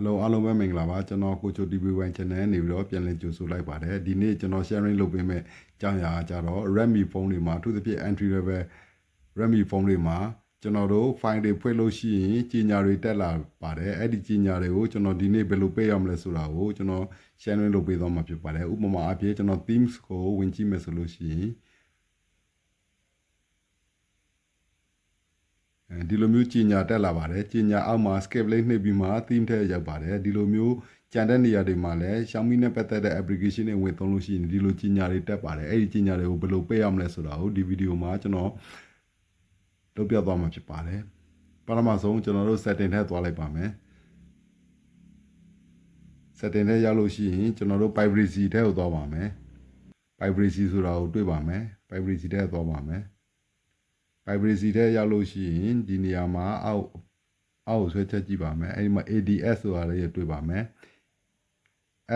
အလုံးအားလုံးပဲမင်္ဂလာပါကျွန်တော်ကိုချို TV1 channel နေပြီးတော့ပြန်လည်ကြိုဆိုလိုက်ပါတယ်ဒီနေ့ကျွန်တော် sharing လုပ်ပေးမယ့်အကြောင်းအရာကကြတော့ Redmi ဖုန်းတွေမှာအထူးသဖြင့် entry level Redmi ဖုန်းတွေမှာကျွန်တော်တို့ file တွေဖွင့်လို့ရှိရင်ကြီးညာတွေတက်လာပါတယ်အဲ့ဒီကြီးညာတွေကိုကျွန်တော်ဒီနေ့ဘယ်လိုပေးရမလဲဆိုတာကိုကျွန်တော် sharing လုပ်ပေးသွားမှာဖြစ်ပါတယ်ဥပမာအဖြစ်ကျွန်တော် themes ကိုဝင်ကြည့်မယ်ဆိုလို့ရှိရင် ဒီလိုမျိုးကြီးညာတက်လာပါတယ်ကြီးညာအောက်မှာ skip လေးနှိပ်ပြီးမှ theme ထဲရောက်ပါတယ်ဒီလိုမျိုးကြံတဲ့နေရာတွေမှာလည်း Xiaomi နဲ့ပတ်သက်တဲ့ application တွေဝင်သုံးလို့ရှိရင်ဒီလိုကြီးညာတွေတက်ပါတယ်အဲ့ဒီကြီးညာတွေကိုဘယ်လိုပေးရမလဲဆိုတာကိုဒီဗီဒီယိုမှာကျွန်တော်လုပ်ပြသွားမှာဖြစ်ပါတယ်ပထမဆုံးကျွန်တော်တို့ setting ထဲသွားလိုက်ပါမယ် setting ထဲရောက်လို့ရှိရင်ကျွန်တော်တို့ privacy ထဲကိုသွားပါမယ် privacy ဆိုတာကိုတွေ့ပါမယ် privacy ထဲသွားပါမယ် privacy ထဲရောက်လို့ရှိရင်ဒီနေရာမှာအောက်အောက်ဆွဲချက်ကြည့်ပါမယ်အဲဒီမှာ ADS ဆိုတာလေးတွေ့ပါမယ်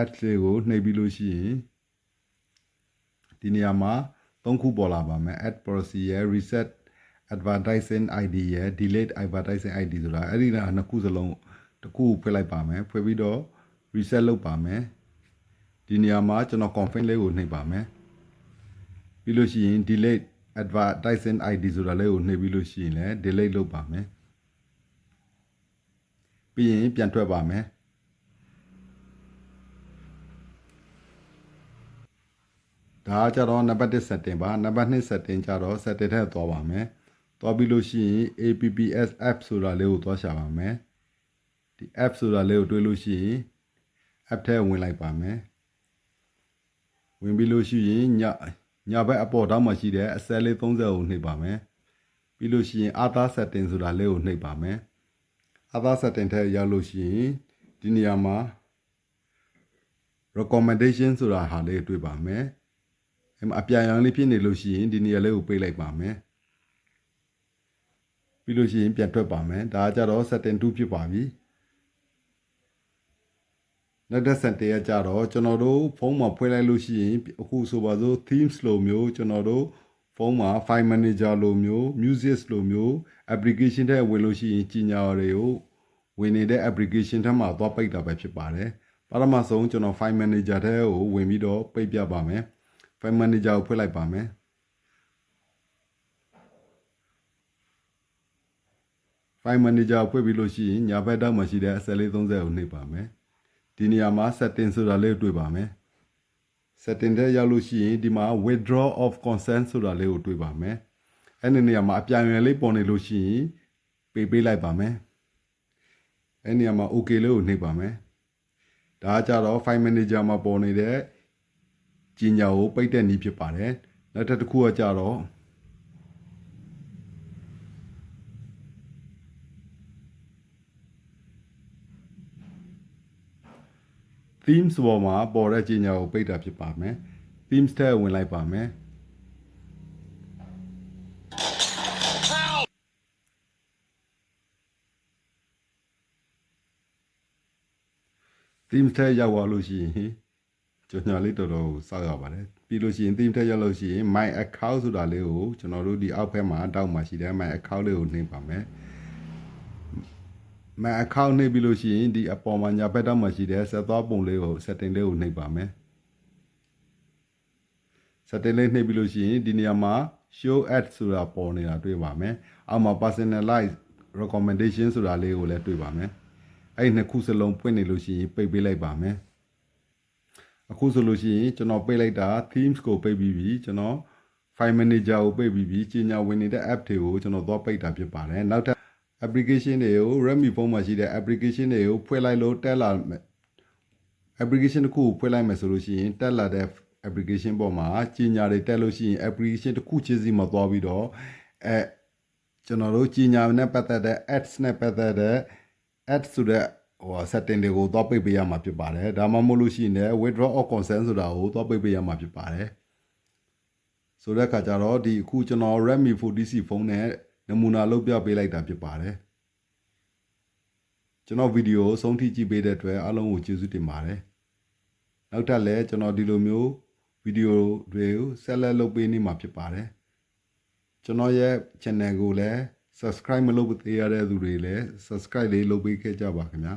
add လေးကိုနှိပ်ပြီးလို့ရှိရင်ဒီနေရာမှာသုံးခုပေါ်လာပါမယ် add policy ရယ် reset advertising ID ရယ် delete advertising ID ဆိုတာအဲ့ဒီကနှစ်ခုစလုံးတစ်ခုဖွင့်လိုက်ပါမယ်ဖွင့်ပြီးတော့ reset လုပ်ပါမယ်ဒီနေရာမှာကျွန်တော် config လေးကိုနှိပ်ပါမယ်ပြီးလို့ရှိရင် delete advertising ID ဆိုတာလေးကိုနှိပ်ပြီးလို့ရှိရင်လည်း delete လုပ်ပါမယ်ပြီးရင်ပြန်ထွက်ပါမယ်ဒါကကြတော့နံပါတ်1 setting ပါနံပါတ်2 setting ကြတော့ setting ထဲသွားပါမယ်သွားပြီးလို့ရှိရင် apps app ဆိုတာလေးကိုသွားရှာပါမယ်ဒီ app ဆိုတာလေးကိုတွေးလို့ရှိရင် app ထဲဝင်လိုက်ပါမယ်ဝင်ပြီးလို့ရှိရင်ည ညာဘက်အပေါ်တောင်းမှရှိတဲ့အစဲလေး30ကိုနှိပ်ပါမယ်ပြီးလို့ရှိရင် other setting ဆိုတာလေးကိုနှိပ်ပါမယ် other setting ထဲရောက်လို့ရှိရင်ဒီနေရာမှာ recommendation ဆိုတာဟာလေးတွေ့ပါမယ်အဲမှာအပြန်အလှန်လေးဖြစ်နေလို့ရှိရင်ဒီနေရာလေးကိုပေးလိုက်ပါမယ်ပြီးလို့ရှိရင်ပြန်ထွက်ပါမယ်ဒါကကြတော့ setting 2ဖြစ်ပါပြီ နောက်တစ်ဆက်တည်းကကြတော့ကျွန်တော်တို့ဖုန်းမှာဖွင့်လိုက်လို့ရှိရင်အခုဆိုပါစို့ themes လိုမျိုးကျွန်တော်တို့ဖုန်းမှာ file manager လိုမျိုး music လိုမျိုး application ထဲဝင်လို့ရှိရင်ကြီးညာတွေကိုဝင်နေတဲ့ application ထဲမှာသွားပိတ်တာပဲဖြစ်ပါတယ်ပထမဆုံးကျွန်တော် file manager ထဲကိုဝင်ပြီးတော့ပိတ်ပြပါမယ် file manager ကိုဖွင့်လိုက်ပါမယ် file manager ဖွင့်ပြီးလို့ရှိရင်ညာဘက်တောက်မှာရှိတဲ့အစက်လေး30 ကိုနှိပ်ပါမယ် ဒီနေရာမှာ setting ဆိုတာလေးကိုတွေ့ပါမယ် setting ထဲရောက်လို့ရှိရင်ဒီမှာ withdraw of consent ဆိုတာလေးကိုတွေ့ပါမယ်အဲ့ဒီနေရာမှာအပြန်အလှန်လေးပေါ်နေလို့ရှိရင်ပေးပေးလိုက်ပါမယ်အဲ့ဒီနေရာမှာ okay လေးကိုနှိပ်ပါမယ်ဒါကကြတော့ file manager မှာပေါ်နေတဲ့ကြီးညာကိုပိတ်တဲ့နည်းဖြစ်ပါတယ်နောက်တစ်ခုကကြတော့ themes ပေါ်မှာပေါ်တဲ့ကြီးညာကိုပိတ်တာဖြစ်ပါမယ် themes ထဲဝင်လိုက်ပါမယ်သီးထဲရောက်သွားလို့ရှိရင်ကျွန်တော်လေးတော်တော်ကိုစောက်ရပါတယ်ပြီးလို့ရှိရင်သီးထဲရောက်လို့ရှိရင် my account ဆိုတာလေးကိုကျွန်တော်တို့ဒီအောက်ဘက်မှာတောက်မှာရှိတယ် my account လေးကိုနှိပ်ပါမယ် my account နှိပ်ပြီးလို့ရှိရင်ဒီအပေါ်မှာညာဘက်တောက်မှာရှိတဲ့ဆက်သွားပုံလေးကို setting လေးကိုနှိပ်ပါမယ် setting လေးနှိပ်ပြီးလို့ရှိရင်ဒီနေရာမှာ show ad ဆိုတာပေါ်နေတာတွေ့ပါမယ်အောက်မှာ personalize recommendation ဆိုတာလေးကိုလည်းတွေ့ပါမယ်အဲ့ဒီနှစ်ခုစလုံးဖွင့်နေလို့ရှိရင်ပိတ်ပေးလိုက်ပါမယ်အခုဆိုလို့ရှိရင်ကျွန်တော်ပိတ်လိုက်တာ themes ကိုပိတ်ပြီးပြီကျွန်တော် file manager ကိုပိတ်ပြီးပြီကြီးညာဝင်နေတဲ့ app တွေကိုကျွန်တော်သွားပိတ်တာဖြစ်ပါတယ်နောက်ထပ် application တွေကို Redmi ဖုန်းမှာရှိတဲ့ application တွေကိုဖွင့်လိုက်လို့တက်လာမယ် application တစ်ခုကိုဖွင့်လိုက်မယ်ဆိုလို့ရှိရင်တက်လာတဲ့ application ပေါ်မှာကြီးညာတွေတက်လို့ရှိရင် application တစ်ခုချင်းစီမှာသွားပြီးတော့အဲကျွန်တော်တို့ကြီးညာနဲ့ပတ်သက်တဲ့ ads နဲ့ပတ်သက်တဲ့ ads ဆိုတဲ့ဟို setting တွေကိုသွားပိတ်ပေးရမှာဖြစ်ပါတယ်ဒါမှမဟုတ်လို့ရှိရင်လည်း withdraw of consent ဆိုတာကိုသွားပိတ်ပေးရမှာဖြစ်ပါတယ်ဆိုတဲ့အခါကျတော့ဒီအခုကျွန်တော် Redmi 40C ဖုန်းနဲ့ နမူနာလုပ်ပြပေးလိုက်တာဖြစ်ပါတယ်ကျွန်တော်ဗီဒီယိုဆုံးထိကြည့်ပေးတဲ့အတွက်အားလုံးကိုကျေးဇူးတင်ပါတယ်နောက်ထပ်လည်းကျွန်တော်ဒီလိုမျိုးဗီဒီယိုတွေကိုဆက်လက်လုပ်ပေးနေမှာဖြစ်ပါတယ်ကျွန်တော်ရဲ့ channel ကိုလည်း subscribe မလုပ်သေးရတဲ့သူတွေလည်း subscribe လေးလုပ်ပေးခဲ့ကြပါခင်ဗျာ